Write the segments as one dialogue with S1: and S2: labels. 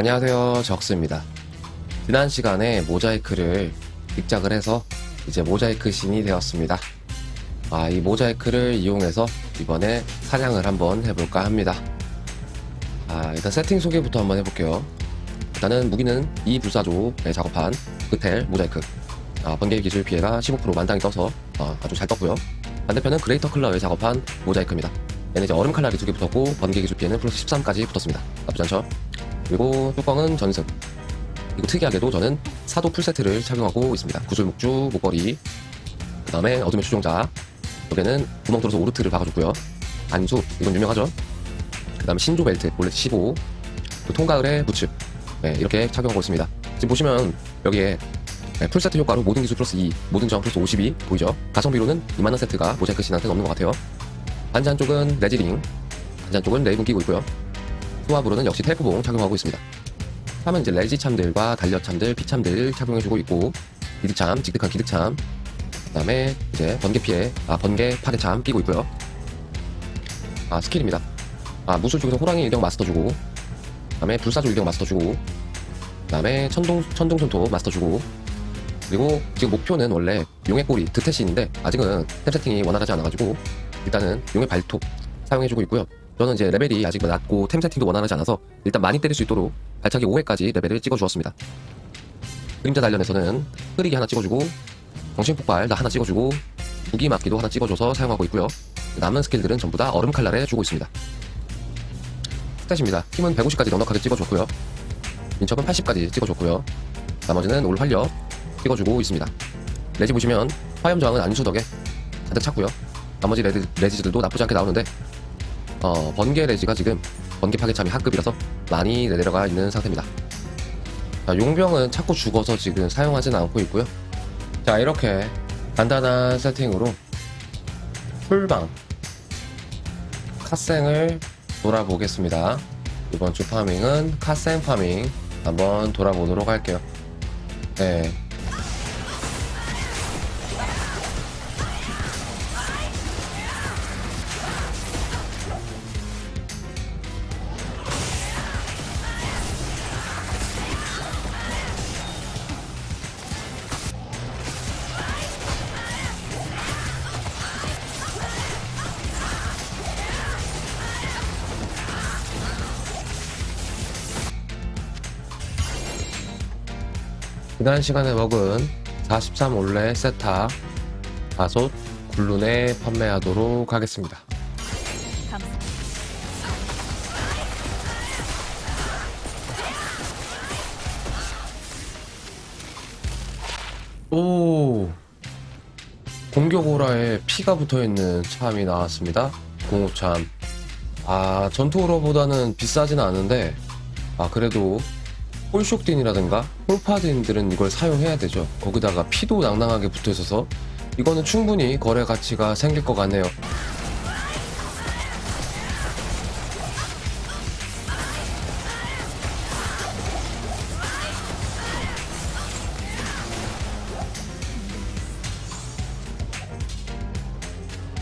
S1: 안녕하세요. 적스입니다. 지난 시간에 모자이크를 입작을 해서 이제 모자이크 신이 되었습니다. 아, 이 모자이크를 이용해서 이번에 사냥을 한번 해볼까 합니다. 아, 일단 세팅 소개부터 한번 해볼게요. 일단은 무기는 이 불사조에 작업한 그텔 모자이크. 아, 번개 기술 피해가 15% 만땅이 떠서 어, 아주 잘 떴고요. 반대편은 그레이터 클러에 작업한 모자이크입니다. 얘는 이제 얼음 칼날이 두 개 붙었고 번개 기술 피해는 플러스 13까지 붙었습니다. 나쁘지 않죠 그리고 뚜껑은 전승. 그리고 특이하게도 저는 사도 풀세트를 착용하고 있습니다. 구슬 목주, 목걸이. 그 다음에 어둠의 추종자. 여기는 구멍 뚫어서 오르트를 박아줬고요. 안수, 이건 유명하죠. 그 다음에 신조 벨트, 원래 15. 그 통가을의 부츠. 네, 이렇게 착용하고 있습니다. 지금 보시면 여기에 네, 풀세트 효과로 모든 기술 플러스 2, 모든 저항 플러스 52 보이죠? 가성비로는 이만한 세트가 모자이크 신한테는 없는 것 같아요. 반지 한쪽은 레지링, 반지 한쪽은 레이븐 끼고 있고요. 수압으로는 역시 텔프봉 착용하고 있습니다. 하면 이제 레지 참들과 달력 참들, 피 참들 착용해주고 있고 기득 참, 직득한 기득 참, 그다음에 이제 번개 피해, 아 번개 파괴 참 끼고 있고요. 아 스킬입니다. 아 무술 쪽에서 호랑이 일경 마스터 주고, 그다음에 불사조 일경 마스터 주고, 그다음에 천둥 천둥 손톱 마스터 주고, 그리고 지금 목표는 원래 용의 꼬리 드태신인데 아직은 템 세팅이 원활하지 않아가지고 일단은 용의 발톱 사용해주고 있고요. 저는 이제 레벨이 아직 낮고 템 세팅도 원활하지 않아서 일단 많이 때릴 수 있도록 발차기 5회까지 레벨을 찍어주었습니다. 그림자 단련에서는 흐리기 하나 찍어주고 정신폭발 나 하나 찍어주고 무기 맞기도 하나 찍어줘서 사용하고 있고요. 남은 스킬들은 전부 다 얼음 칼날에 주고 있습니다. 스탯입니다. 힘은 150까지 넉넉하게 찍어줬고요. 민첩은 80까지 찍어줬고요. 나머지는 올 활력 찍어주고 있습니다. 레지 보시면 화염 저항은 안수 덕에 가득 찼고요. 나머지 레드, 레지들도 나쁘지 않게 나오는데 어, 번개 레지가 지금 번개 파괴참이 하급이라서 많이 내려가 있는 상태입니다. 자, 용병은 자꾸 죽어서 지금 사용하지는 않고 있고요. 자, 이렇게 간단한 세팅으로 풀방 카생을 돌아보겠습니다. 이번 주 파밍은 카생 파밍 한번 돌아보도록 할게요. 네. 지난 시간에 먹은 43 올레 세타 다솥 굴룬에 판매하도록 하겠습니다. 오 공격 오라에 피가 붙어있는 참이 나왔습니다. 공호참. 아 전투 오라보다는 비싸지는 않은데 아 그래도 홀쇼딘이라든가 홀파딘들은 이걸 사용해야 되죠. 거기다가 피도 낭낭하게 붙어 있어서 이거는 충분히 거래 가치가 생길 것 같네요.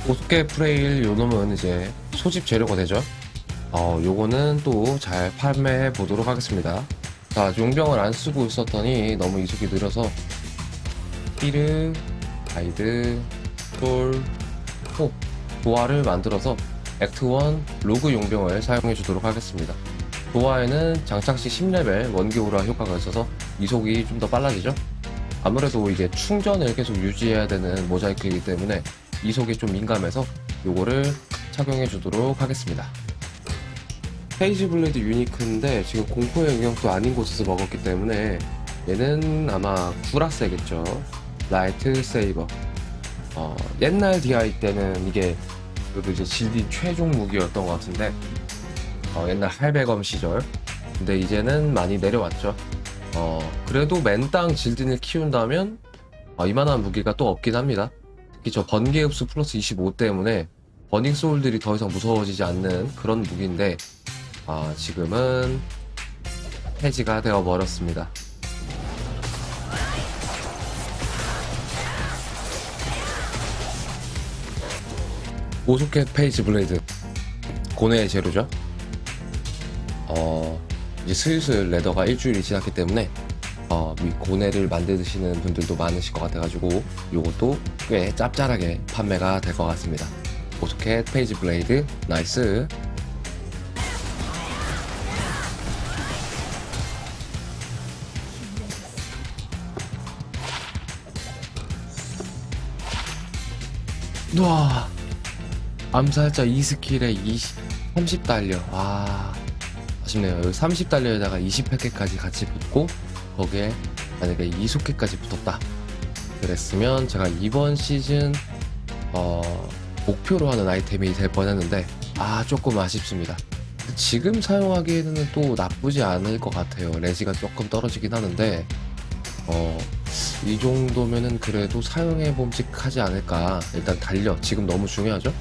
S1: 오스케 프레일 요 놈은 이제 소집 재료가 되죠. 어, 요거는 또 잘 판매해 보도록 하겠습니다. 자, 용병을 안 쓰고 있었더니 너무 이속이 느려서 피르, 가이드, 톨, 폭, 도화를 만들어서 액트 1 로그 용병을 사용해 주도록 하겠습니다. 도화에는 장착 시 10레벨 원기오라 효과가 있어서 이속이 좀 더 빨라지죠. 아무래도 이게 충전을 계속 유지해야 되는 모자이크이기 때문에 이속이 좀 민감해서 요거를 착용해 주도록 하겠습니다. 페이지 블레드 유니크인데 지금 공포의 영역도 아닌 곳에서 먹었기 때문에 얘는 아마 구라세겠죠. 라이트 세이버. 어, 옛날 DI 때는 이게 그래도 이제 질디 최종 무기였던 것 같은데 어, 옛날 할배검 시절. 근데 이제는 많이 내려왔죠. 어, 그래도 맨땅 질딘을 키운다면 어, 이만한 무기가 또 없긴 합니다. 특히 저 번개 흡수 플러스 25 때문에 버닝 소울들이 더 이상 무서워지지 않는 그런 무기인데 아, 지금은 폐지가 되어 버렸습니다. 오소켓 페이지 블레이드 고뇌의 재료죠. 어, 이제 슬슬 레더가 일주일이 지났기 때문에 어, 이 고뇌를 만드시는 분들도 많으실 것 같아가지고 요것도 꽤 짭짤하게 판매가 될 것 같습니다. 오토캣 페이지 블레이드 나이스 와. 암살자 2스킬에 20, 30 달려. 와. 아쉽네요. 여기 30 달려에다가 20팩까지 같이 붙고 거기에 만약에 이속회까지 붙었다. 그랬으면 제가 이번 시즌 어, 목표로 하는 아이템이 될 뻔했는데 아 조금 아쉽습니다. 지금 사용하기에는 또 나쁘지 않을 것 같아요. 레지가 조금 떨어지긴 하는데 어, 이 정도면은 그래도 사용해 봄직하지 않을까 일단 달려 지금 너무 중요하죠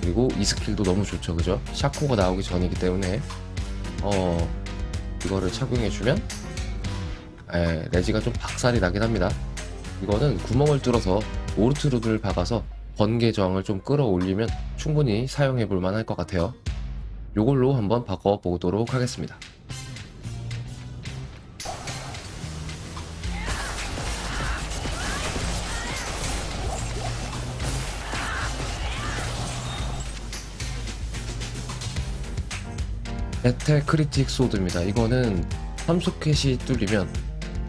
S1: 그리고 이 스킬도 너무 좋죠 그죠 샤코가 나오기 전이기 때문에 어 이거를 착용해주면 에, 레지가 좀 박살이 나긴 합니다. 이거는 구멍을 뚫어서 오르트루드를 박아서 번개 저항을 좀 끌어올리면 충분히 사용해 볼 만 할 것 같아요. 요걸로 한번 바꿔 보도록 하겠습니다. 에테 크리틱 소드입니다. 이거는 삼소켓이 뚫리면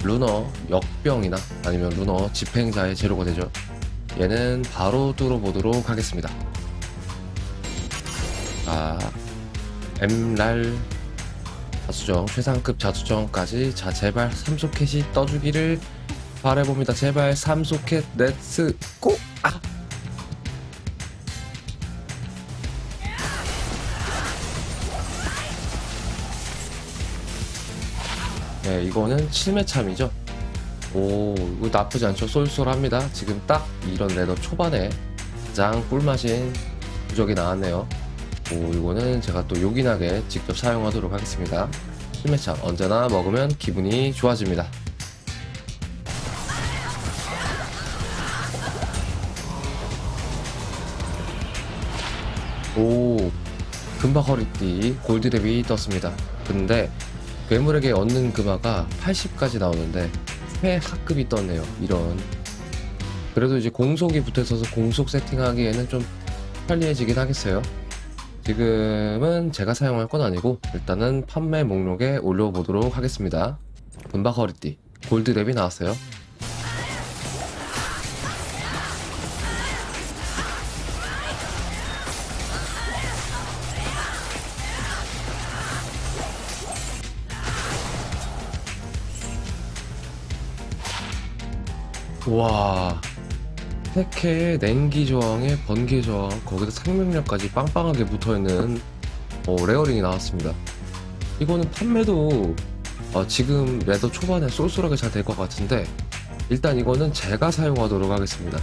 S1: 루너 역병이나 아니면 루너 집행자의 재료가 되죠. 얘는 바로 뚫어보도록 하겠습니다. 아, M랄 자수정, 최상급 자수정까지 자, 제발 삼소켓이 떠주기를 바라봅니다. 제발 삼소켓 렛츠 고! 네, 이거는 칠매참이죠. 오, 이거 나쁘지 않죠. 쏠쏠합니다. 지금 딱 이런 레더 초반에 가장 꿀맛인 부적이 나왔네요. 오, 이거는 제가 또 요긴하게 직접 사용하도록 하겠습니다. 칠매참 언제나 먹으면 기분이 좋아집니다. 오, 금박 허리띠 골드랩이 떴습니다. 근데 괴물에게 얻는 금화가 80까지 나오는데 회 하급이 떴네요. 이런. 그래도 이제 공속이 붙어 있어서 공속 세팅하기에는 좀 편리해지긴 하겠어요. 지금은 제가 사용할 건 아니고 일단은 판매 목록에 올려보도록 하겠습니다. 금박 허리띠 골드랩이 나왔어요. 와. 테케의 냉기 저항에 번개 저항 거기다 생명력까지 빵빵하게 붙어있는 어, 레어링이 나왔습니다. 이거는 판매도 어, 지금 레더 초반에 쏠쏠하게 잘 될 것 같은데 일단 이거는 제가 사용하도록 하겠습니다.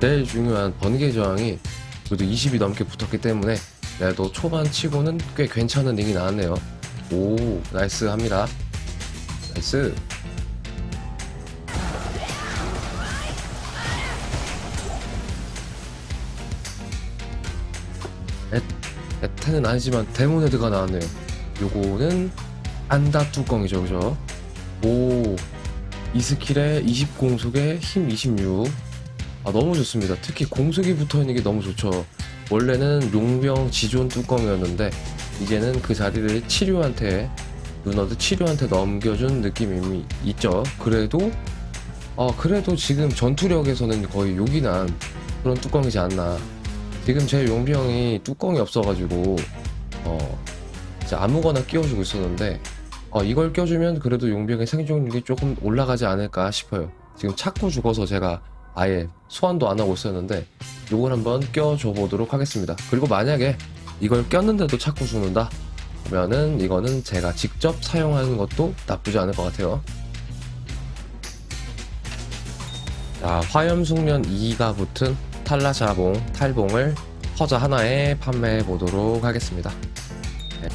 S1: 제일 중요한 번개 저항이 그래도 20이 넘게 붙었기 때문에 레더 초반 치고는 꽤 괜찮은 링이 나왔네요. 오 나이스 합니다. 나이스 에테는 아니지만 데모네드가 나왔네요. 요거는 안다 뚜껑이죠, 그죠? 오, 이 스킬에 20 공속에 힘 26. 아, 너무 좋습니다. 특히 공속이 붙어 있는 게 너무 좋죠. 원래는 용병 지존 뚜껑이었는데, 이제는 그 자리를 치료한테, 누너드 치료한테 넘겨준 느낌이 있죠. 그래도, 어, 그래도 지금 전투력에서는 거의 요긴한 그런 뚜껑이지 않나. 지금 제 용병이 뚜껑이 없어가지고 어 아무거나 끼워주고 있었는데 어 이걸 껴주면 그래도 용병의 생존력이 조금 올라가지 않을까 싶어요. 지금 찾고 죽어서 제가 아예 소환도 안 하고 있었는데 이걸 한번 껴줘 보도록 하겠습니다. 그리고 만약에 이걸 꼈는데도 찾고 죽는다 그러면은 이거는 제가 직접 사용하는 것도 나쁘지 않을 것 같아요. 자, 화염숙련 2가 붙은 탈라샤봉, 탈봉을 허자 하나에 판매해 보도록 하겠습니다. 네.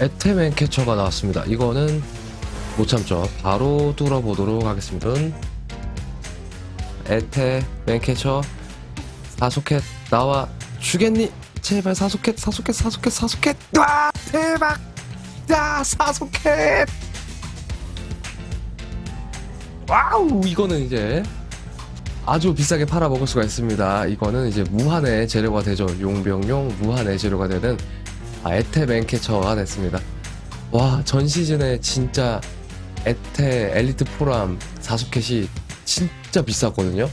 S1: 에테맨 캐쳐가 나왔습니다. 이거는 못 참죠. 바로 뚫어보도록 하겠습니다. 에테 맨캐쳐 사소켓 나와 주겠니? 제발 사소켓 사소켓 사소켓 사소켓 와 대박 야 사소켓 와우 이거는 이제 아주 비싸게 팔아 먹을 수가 있습니다. 이거는 이제 무한의 재료가 되죠. 용병용 무한의 재료가 되는 아, 에테 맨캐쳐가 됐습니다. 와 전 시즌에 진짜 에테 엘리트 포람 사소켓이 진짜 비쌌거든요.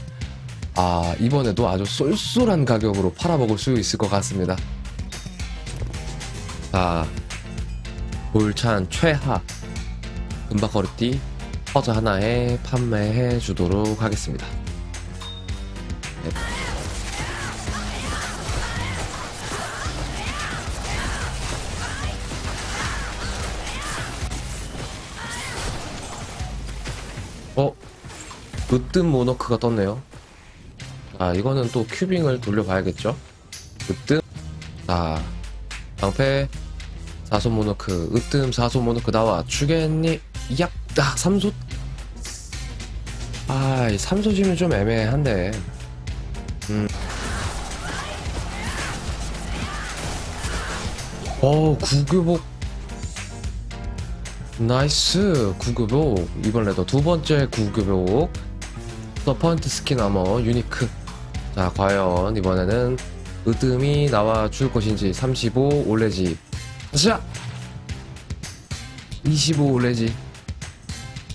S1: 아 이번에도 아주 쏠쏠한 가격으로 팔아먹을 수 있을 것 같습니다. 자 볼찬 최하 금박거리띠 퍼즈 하나에 판매해 주도록 하겠습니다 네. 어? 으뜸 모노크가 떴네요 아 이거는 또 큐빙을 돌려봐야겠죠 으뜸 자 방패 사소 모노크 으뜸 사소 모노크 나와 주겠니 얍! 아 삼소? 아 이 삼소지면 좀 애매한데. 음. 어 구교복. 나이스 구교복. 이번에도 두 번째 구교복. 서펀트 스킨 아머 유니크. 자 과연 이번에는 으뜸이 나와 줄 것인지 35 올레지. 자! 25 올레지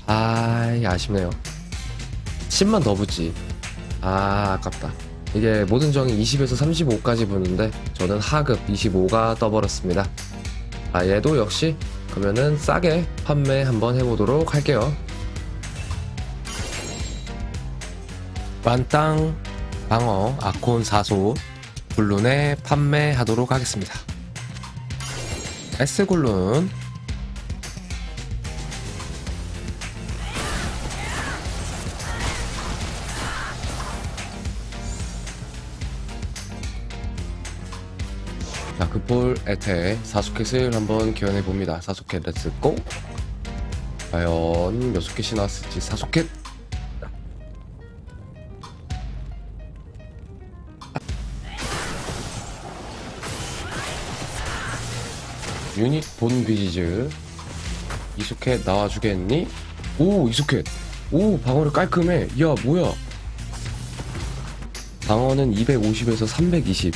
S1: 아이 아쉽네요. 10만 더 붙지. 아 아깝다. 이게 모든 정이 20에서 35까지 붙는데 저는 하급 25가 떠버렸습니다. 아 얘도 역시 그러면은 싸게 판매 한번 해보도록 할게요. 만땅 방어 아콘 사소 굴룬에 판매하도록 하겠습니다. S 굴룬 그볼 에테 사소켓을 한번 기원해 봅니다. 사소켓 렛츠고. 과연 몇 소켓이 나왔을지 사소켓. 유닛 본 비지즈 이소켓 나와주겠니? 오 이소켓 오 방어력 깔끔해 야 뭐야 방어는 250에서 320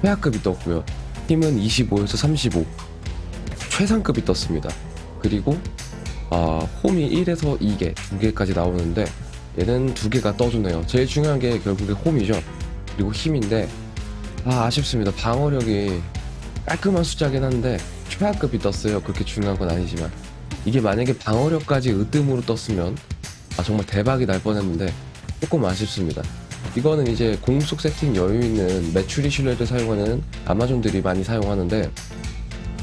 S1: 최하급이 떴고요. 힘은 25에서 35. 최상급이 떴습니다. 그리고 아, 홈이 1에서 2개, 2개까지 나오는데 얘는 2개가 떠주네요. 제일 중요한 게 결국에 홈이죠. 그리고 힘인데 아, 아쉽습니다. 방어력이 깔끔한 숫자긴 한데 최하급이 떴어요. 그렇게 중요한 건 아니지만 이게 만약에 방어력까지 으뜸으로 떴으면 아, 정말 대박이 날 뻔했는데 조금 아쉽습니다. 이거는 이제 공속 세팅 여유 있는 매출이 신뢰를 사용하는 아마존들이 많이 사용하는데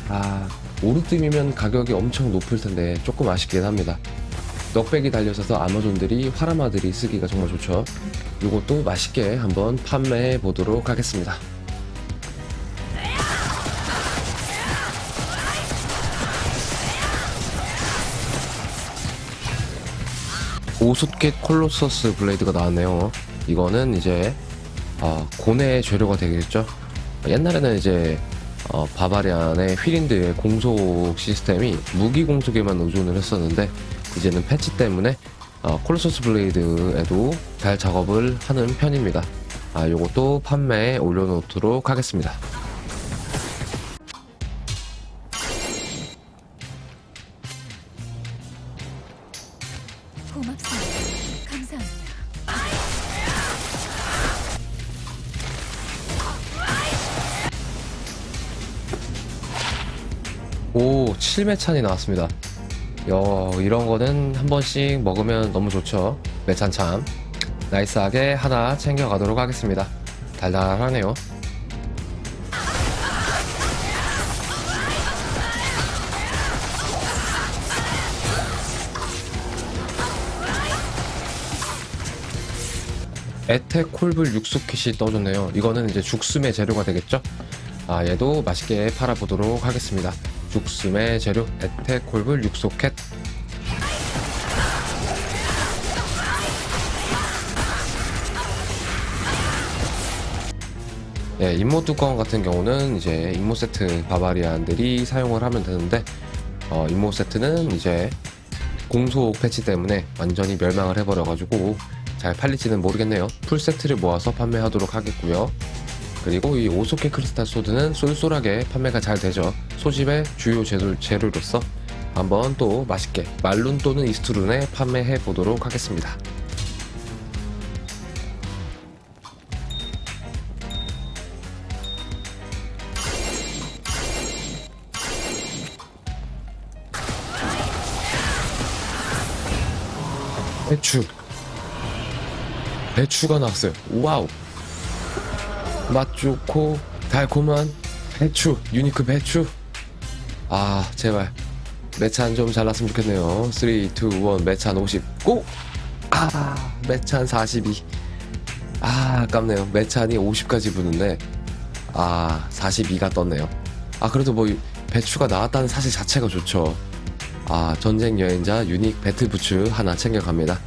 S1: 아 오르뜸이면 가격이 엄청 높을 텐데 조금 아쉽긴 합니다. 넉백이 달려있어서 아마존들이 화라마들이 쓰기가 정말 좋죠. 이것도 맛있게 한번 판매해 보도록 하겠습니다. 오숫겟 콜로서스 블레이드가 나왔네요. 이거는 이제 어, 고뇌의 재료가 되겠죠. 옛날에는 이제 어, 바바리안의 휘린드의 공속 시스템이 무기 공속에만 의존을 했었는데 이제는 패치 때문에 어, 콜로서스 블레이드에도 잘 작업을 하는 편입니다. 아, 요것도 판매에 올려놓도록 하겠습니다. 오, 7매찬이 나왔습니다. 여, 이런 거는 한 번씩 먹으면 너무 좋죠. 매찬참. 나이스하게 하나 챙겨가도록 하겠습니다. 달달하네요. 에테 콜블 육수킷이 떠줬네요. 이거는 이제 죽숨의 재료가 되겠죠? 아, 얘도 맛있게 팔아보도록 하겠습니다. 죽숨의 재료 에테 콜블 육소켓 예, 임무 뚜껑 같은 경우는 이제 임무 세트 바바리안들이 사용을 하면 되는데 어, 임무 세트는 이제 공속 패치 때문에 완전히 멸망을 해버려가지고 잘 팔릴지는 모르겠네요. 풀 세트를 모아서 판매하도록 하겠고요. 그리고 이 오소케 크리스탈 소드는 쏠쏠하게 판매가 잘 되죠. 소집의 주요 재료, 재료로서 한번 또 맛있게 말룬 또는 이스트룬에 판매해 보도록 하겠습니다. 배추 배추가 나왔어요 와우 맛 좋고 달콤한 배추 유니크 배추. 아 제발. 매찬 좀 잘났으면 좋겠네요. 3, 2, 1 매찬 50 고! 아 매찬 42 아 아깝네요. 매찬이 50까지 부는데 아 42가 떴네요. 아 그래도 뭐 배추가 나왔다는 사실 자체가 좋죠. 아 전쟁 여행자 유닉 배틀 부츠 하나 챙겨갑니다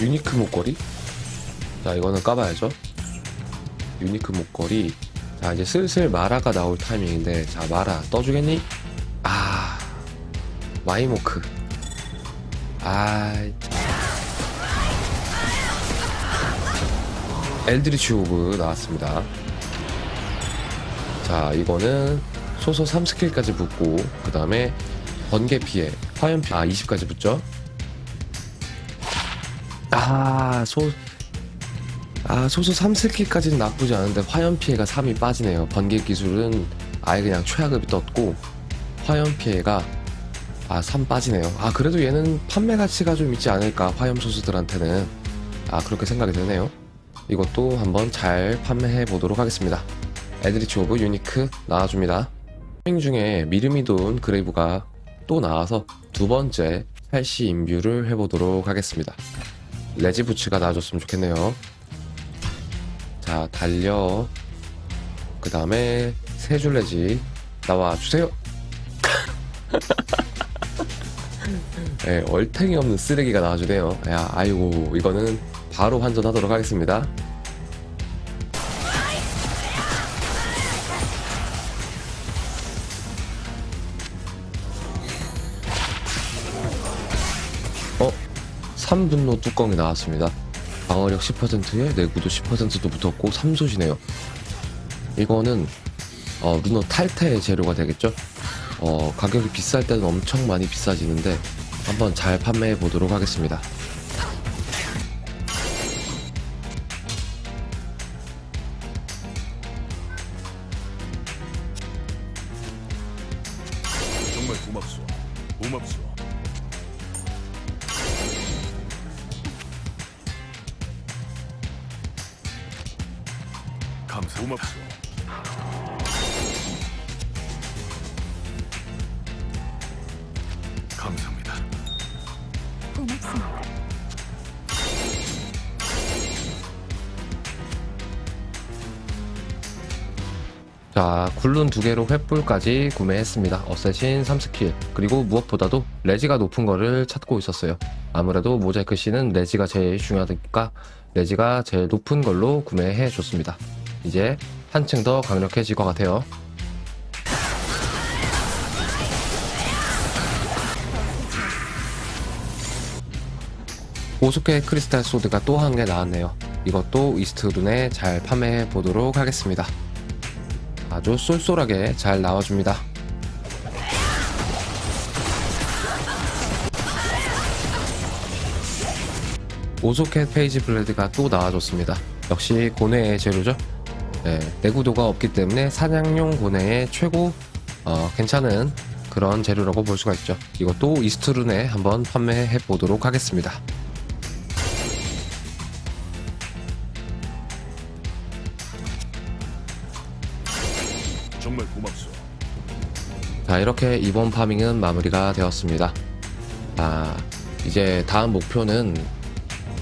S1: 유니크 목걸이? 자 이거는 까봐야죠. 유니크 목걸이. 자 이제 슬슬 마라가 나올 타이밍인데 자 마라 떠주겠니? 아 마이모크. 아 엘드리치 오브 나왔습니다. 자 이거는 소소 3스킬까지 붙고 그 다음에 번개 피해 화염 피해 아 20까지 붙죠 아, 소, 아, 소소 3스킬까지는 나쁘지 않은데 화염 피해가 3이 빠지네요. 번개 기술은 아예 그냥 최하급이 떴고, 화염 피해가 아, 3 빠지네요. 아, 그래도 얘는 판매 가치가 좀 있지 않을까, 화염 소수들한테는. 아, 그렇게 생각이 되네요. 이것도 한번 잘 판매해 보도록 하겠습니다. 에드리치 오브 유니크 나와줍니다. 행 중에 미르미돈 그레이브가 또 나와서 두 번째 팔시 인뷰를 해보도록 하겠습니다. 레지 부츠가 나와줬으면 좋겠네요. 자, 달려. 그 다음에 세 줄 레지 나와 주세요. 네, 얼탱이 없는 쓰레기가 나와주네요. 야, 아이고, 이거는 바로 환전하도록 하겠습니다. 3분노 뚜껑이 나왔습니다. 방어력 10%에 내구도 10%도 붙었고 3솥이네요. 이거는 어, 루너 탈퇴 재료가 되겠죠? 어, 가격이 비쌀 때는 엄청 많이 비싸지는데 한번 잘 판매해 보도록 하겠습니다.
S2: 감사. 고맙소. 감사합니다.
S3: 고맙습니다.
S1: 자, 굴룬 두 개로 횃불까지 구매했습니다. 어쌔신 3스킬. 그리고 무엇보다도 레지가 높은 거를 찾고 있었어요. 아무래도 모자이크 씨는 레지가 제일 중요하니까 레지가 제일 높은 걸로 구매해 줬습니다. 이제 한층 더 강력해질 것 같아요. 오수케 크리스탈 소드가 또 한 개 나왔네요. 이것도 이스트룬에 잘 판매해 보도록 하겠습니다. 아주 쏠쏠하게 잘 나와줍니다. 오소켓 페이지 블레드가 또 나와줬습니다. 역시 고뇌의 재료죠. 네, 내구도가 없기 때문에 사냥용 고뇌의 최고 어, 괜찮은 그런 재료라고 볼 수가 있죠. 이것도 이스트룬에 한번 판매해 보도록 하겠습니다.
S2: 정말 고맙소.
S1: 자, 이렇게 이번 파밍은 마무리가 되었습니다. 아, 이제 다음 목표는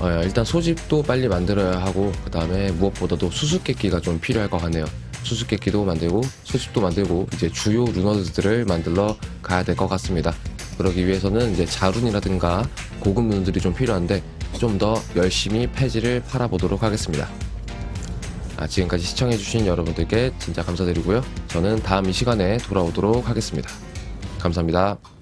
S1: 어, 일단 소집도 빨리 만들어야 하고 그 다음에 무엇보다도 수수께끼가 좀 필요할 것 같네요. 수수께끼도 만들고 소집도 만들고 이제 주요 루너들을 만들러 가야 될 것 같습니다. 그러기 위해서는 이제 자룬이라든가 고급 룬들이 좀 필요한데 좀 더 열심히 폐지를 팔아보도록 하겠습니다. 아, 지금까지 시청해주신 여러분들께 진짜 감사드리고요. 저는 다음 이 시간에 돌아오도록 하겠습니다. 감사합니다.